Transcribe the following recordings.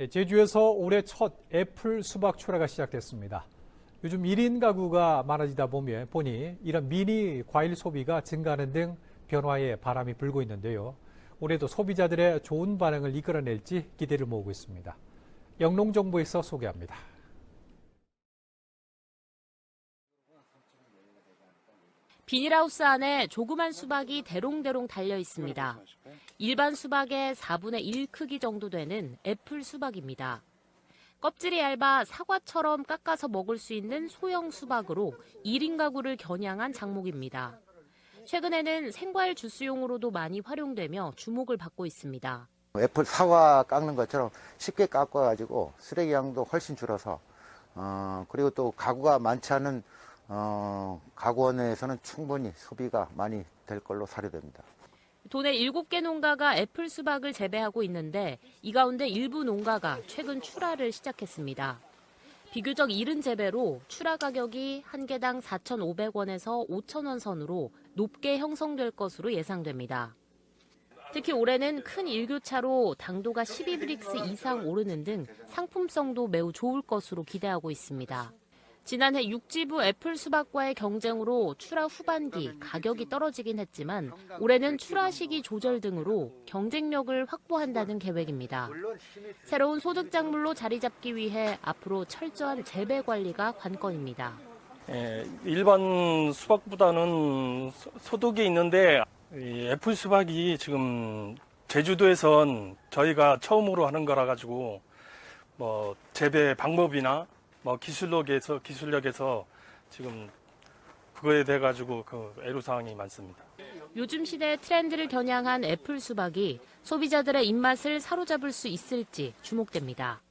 네, 제주에서 올해 첫 애플 수박 출하가 시작됐습니다. 요즘 1인 가구가 많아지다 보면 보니 이런 미니 과일 소비가 증가하는 등 변화에 바람이 불고 있는데요. 올해도 소비자들의 좋은 반응을 이끌어낼지 기대를 모으고 있습니다. 영농정보에서 소개합니다. 비닐하우스 안에 조그만 수박이 대롱대롱 달려 있습니다. 일반 수박의 4분의 1 크기 정도 되는 애플 수박입니다. 껍질이 얇아 사과처럼 깎아서 먹을 수 있는 소형 수박으로 1인 가구를 겨냥한 장목입니다. 최근에는 생과일 주스용으로도 많이 활용되며 주목을 받고 있습니다. 애플 사과 깎는 것처럼 쉽게 깎아가지고 쓰레기 양도 훨씬 줄어서 어, 그리고 또 가구가 많지 않은 어, 가구원에서는 충분히 소비가 많이 될 걸로 사료됩니다. 도내 7개 농가가 애플 수박을 재배하고 있는데 이 가운데 일부 농가가 최근 출하를 시작했습니다. 비교적 이른 재배로 출하 가격이 한 개당 4,500원에서 5,000원 선으로 높게 형성될 것으로 예상됩니다. 특히 올해는 큰 일교차로 당도가 12브릭스 이상 오르는 등 상품성도 매우 좋을 것으로 기대하고 있습니다. 지난해 육지부 애플 수박과의 경쟁으로 출하 후반기 가격이 떨어지긴 했지만 올해는 출하 시기 조절 등으로 경쟁력을 확보한다는 계획입니다. 새로운 소득 작물로 자리 잡기 위해 앞으로 철저한 재배 관리가 관건입니다. 예, 일반 수박보다는 소- 소득이 있는데 이 애플 수박이 지금 제주도에선 저희가 처음으로 하는 거라 가지고 뭐 재배 방법이나 뭐 기술력에서 기술력에서 지금 그거에 대해 가지고 그 애로 사항이 많습니다. 요즘 시대 트렌드를 겨냥한 애플 수박이 소비자들의 입맛을 사로잡을 수 있을지 주목됩니다.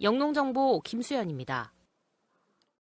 영농정보 김수연입니다.